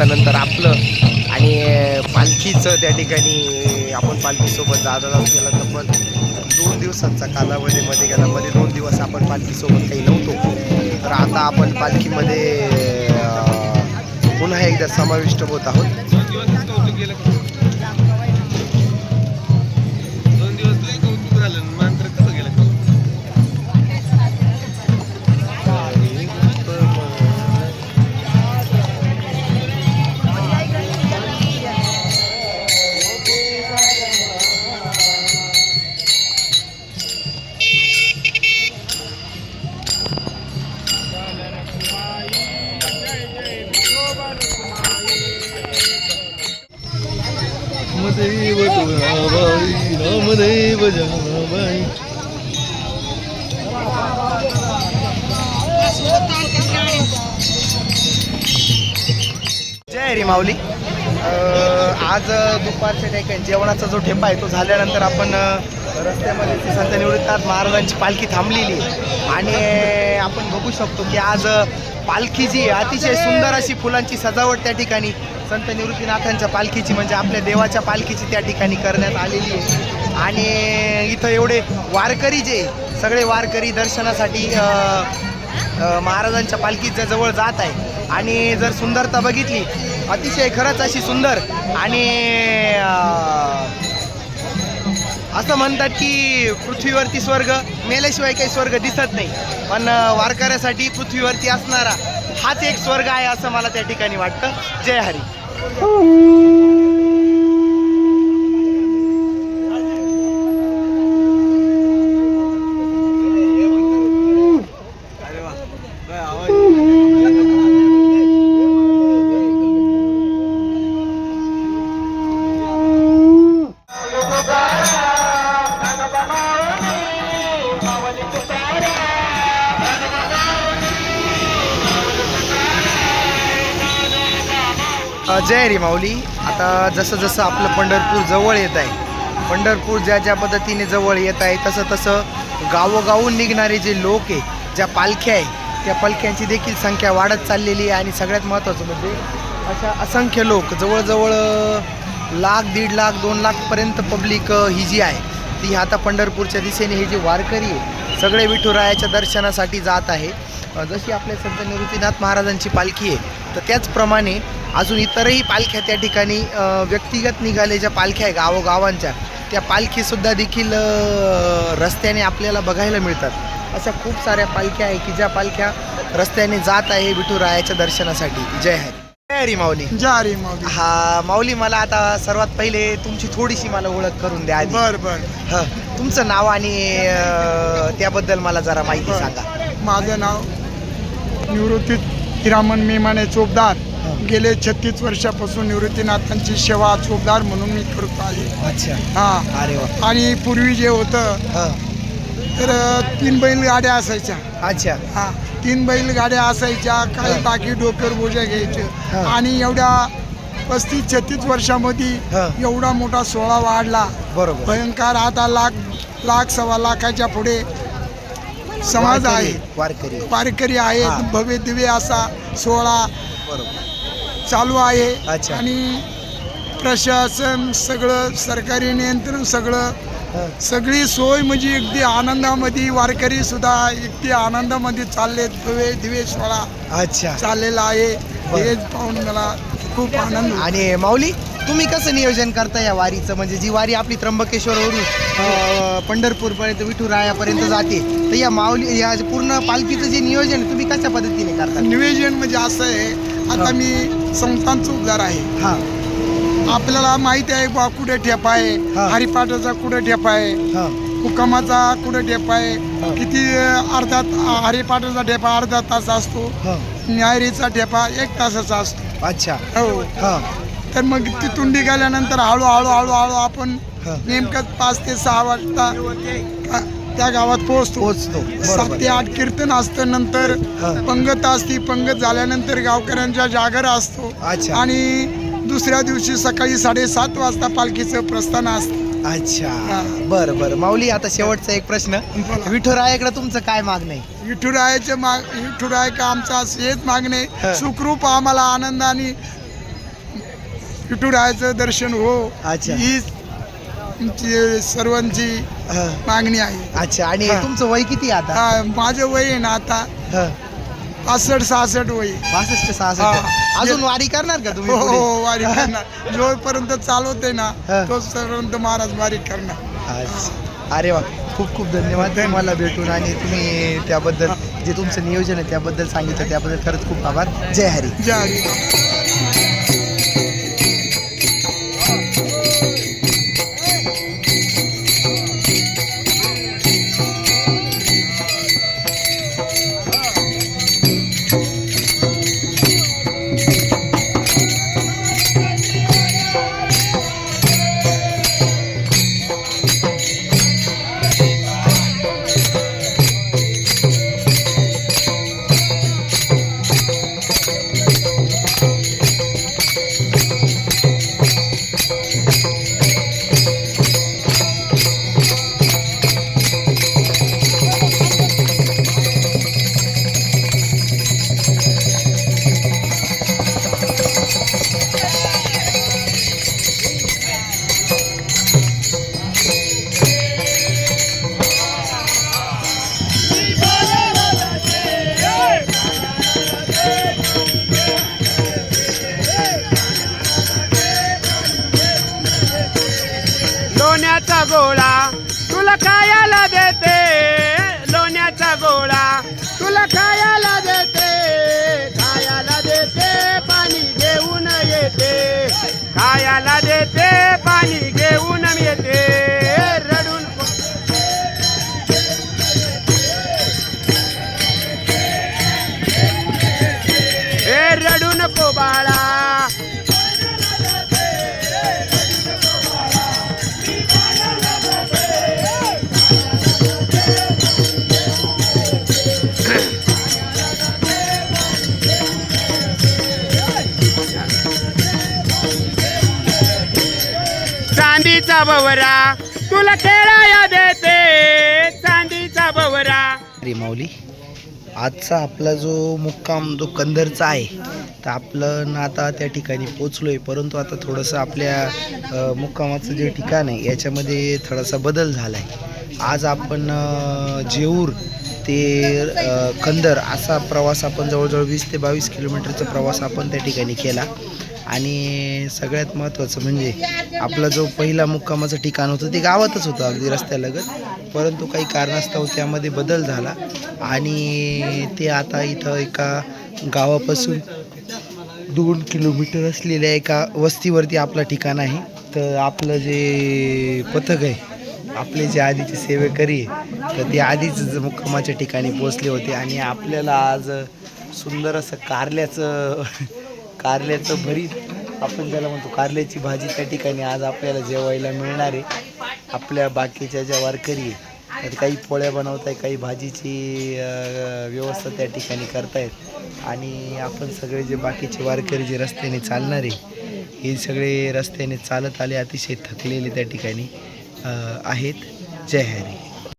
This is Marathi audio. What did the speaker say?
त्यानंतर आपलं आणि पालखीचं त्या ठिकाणी आपण पालखीसोबत जात आहोत तर पण दोन दिवसांचा कालावधीमध्ये गेला. मध्ये दोन दिवस आपण पालखीसोबत काही नव्हतो. तर आता आपण पालखीमध्ये पुन्हा एकदा समाविष्ट होत आहोत. रामदेव जनाबाई रामदेव जनाबाई जय हरी माऊली. आज दुपारच्या ठिकाणी जेवणाचा जो ठेपा आहे तो झाल्यानंतर आपण रस्त्यामध्ये संत निवृत्तनाथ महाराजांची पालखी थांबलेली आणि आपण बघू शकतो की आज पालखी जी अतिशय सुंदर अशी फुलांची सजावट त्या ठिकाणी संत निवृत्तीनाथांच्या पालखीची म्हणजे आपल्या देवाच्या पालखीची त्या ठिकाणी करण्यात आलेली आहे. आणि इथं एवढे वारकरी जे सगळे वारकरी दर्शनासाठी महाराजांच्या पालखीच्या जवळ जात आहे आणि जर सुंदरता बघितली अतिशय खरंच अशी सुंदर आणि असं म्हणतात की पृथ्वीवरती स्वर्ग मेल्याशिवाय काही स्वर्ग दिसत नाही. पण वारकऱ्यासाठी पृथ्वीवरती असणारा हाच एक स्वर्ग आहे असं मला त्या ठिकाणी वाटतं. जय हरी. अरे जय रे माऊली. आता जसं जसं आपलं पंढरपूर जवळ येत आहे पंढरपूर ज्या ज्या पद्धतीने जवळ येत आहे तसं तसं गावोगावून निघणारे जे लोक आहे ज्या पालख्या आहे त्या पालख्यांची देखील संख्या वाढत चाललेली आहे आणि सगळ्यात महत्त्वाचं म्हणजे अशा असंख्य लोक जवळजवळ लाख दीड लाख दोन लाखपर्यंत पब्लिक ही जी आहे ती आता पंढरपूरच्या दिशेने हे जे वारकरी आहे सगळे विठुरायाच्या दर्शनासाठी जात आहे. जशी आपल्या संत निवृत्तीनाथ महाराजांची पालखी आहे तर त्याचप्रमाणे अजून इतरही पालख्या त्या ठिकाणी व्यक्तिगत निघाले ज्या पालख्या आहे गावोगावांच्या. त्या पालखीसुद्धा देखील रस्त्याने आपल्याला बघायला मिळतात. अशा खूप साऱ्या पालख्या आहे की ज्या पालख्या रस्त्याने जात आहे विठुरायाच्या दर्शनासाठी. जय हरी. जय हरी माऊली. जारी माऊली. हा माऊली मला आता सर्वात पहिले तुमची थोडीशी मला ओळख करून द्या बर बर. हं, तुमचं नाव आणि त्याबद्दल मला जरा माहिती. सांगा. माझं नाव निवृत्ती हिरामन मेमाने चोपदार. गेले छत्तीस वर्षापासून निवृत्तीनाथांची सेवा चोपदार म्हणून मी करतो आहे. अच्छा. हा. अरे वा. आणि पूर्वी जे होतं हं, तर तीन बैलगाड्या असायच्या. अच्छा. हा. तीन बैलगाड्या असायच्या काही. टाकी डोक्यावर बोजा घ्यायचे. हं. आणि एवढ्या पस्तीस छत्तीस वर्षामध्ये हं. एवढा मोठा सोहळा वाढला. बरोबर. भयंकर आता लाख लाख सव्वा लाखाच्या पुढे समाज आहे. वारकरी. वारकरी हा. आहेत भव्य दिव्य असा सोहळा चालू आहे. आणि प्रशासन सगळं सरकारी नियंत्रण सगळं सगळी सोय म्हणजे अगदी आनंदामध्ये वारकरी सुद्धा अगदी आनंदामध्ये चालले भव्य दिव्य सोहळा अच्छा. चाललेला आहे. हे पाहून मला खूप आनंद. आणि माऊली तुम्ही कसं नियोजन करता या वारीचं? म्हणजे जी वारी आपली त्र्यंबकेश्वरवरून पंढरपूरपर्यंत विठुरायापर्यंत जाते. तर या माऊली या पूर्ण पालखीचं जे नियोजन तुम्ही कशा पद्धतीने करता? निवेदन म्हणजे असं आहे आता. मी संतांचा उद्धार आहे. हा. आपल्याला माहिती आहे बा कुठे ठेपा आहे. हरिपाठाचा कुठे ठेपा आहे हुकामाचा कुठे ठेपा आहे. किती अर्धा हरिपाठाचा ठेपा अर्धा तास असतो न्यायरीचा ठेपा एक तासाचा असतो. अच्छा. हो. तर मग तिथून निघाल्यानंतर हळूहळू हळूहळू आपण. नेमकं पाच ते सहा वाजता त्या गावात पोहोचतो. पोहोचतो. सात ते आठ कीर्तन असतं. नंतर. पंगत असती. पंगत झाल्यानंतर गावकऱ्यांचा जागर असतो. अच्छा. आणि दुसऱ्या दिवशी सकाळी साडेसात वाजता पालखीचं प्रस्थान असतं. अच्छा. बरं बरं. माऊली आता शेवटचा एक प्रश्न. बोला. विठुरायाकडे तुमचं काय मागणं आहे? विठुरायाचे माग विठुराय का आमचा हेच मागणे हा. सुखरूप आम्हाला आनंदाने विठुरायाचं दर्शन हो. अच्छा. हीच आमची सर्वांची हा. मागणी आहे अच्छा आणि हा. तुमचं वय किती आहे आता हा, माझं वय आहे ना आता हा. पासष्ट सहासष्ट वय आहे. पासष्ट सहासष्ट हा. अजून वारी करणार का तुम्ही हो पुढे? हो वारी करणार जोपर्यंत चालवते ना हा. तो सर्वंत महाराज वारी करणार अच्छा. अरे वा खूप खूप धन्यवाद तुम्हाला भेटून आणि तुम्ही त्याबद्दल जे तुमचं नियोजन आहे त्याबद्दल सांगितलं त्याबद्दल खरंच खूप आभार जय हरी जय हरी. गोळा. तुला खायला देते लोण्याचा गोळा. तुला खायला देते खायला देते पाणी घेऊन येते. खायला देते पाणी घेऊन चांदीचा बवरा तुला खेळाया देते. चांदीचा बवरा. अरे माऊली आजचा आपला जो मुक्काम जो कंदरचा आहे तर आपलं ना आता त्या ठिकाणी पोचलो आहे परंतु आता थोडंसं आपल्या मुक्कामाचं जे ठिकाण आहे याच्यामध्ये थोडासा बदल झाला आहे आज आपण जेऊर ते कंदर असा प्रवास आपण जवळजवळ वीस ते बावीस किलोमीटरचा प्रवास आपण त्या ठिकाणी केला. आणि सगळ्यात महत्त्वाचं म्हणजे आपला जो पहिला मुक्कामाचं ठिकाण होतं ते गावातच होतं अगदी रस्त्यालगत. परंतु काही कारणास्तव त्यामध्ये बदल झाला आणि ते आता इथं एका गावापासून दोन किलोमीटर असलेल्या एका वस्तीवरती आपलं ठिकाण आहे. तर आपलं जे पथक आहे आपले जे आधीचे सेवेकरी आहे तर ते आधीच मुक्कामाच्या ठिकाणी पोचले होते आणि आपल्याला आज सुंदर असं कारल्याचं कारल्याचं भरीत आपण ज्याला म्हणतो कारल्याची भाजी त्या ठिकाणी आज आपल्याला जेवायला मिळणार आहे. आपल्या बाकीच्या ज्या वारकरी आहे काही पोळ्या बनवत आहे काही भाजीची व्यवस्था त्या ठिकाणी करतायत. आणि आपण सगळे जे बाकीचे वारकरी जे रस्त्याने चालणारे हे सगळे रस्त्याने चालत आले अतिशय थकलेले त्या ठिकाणी आहेत. जय हरी.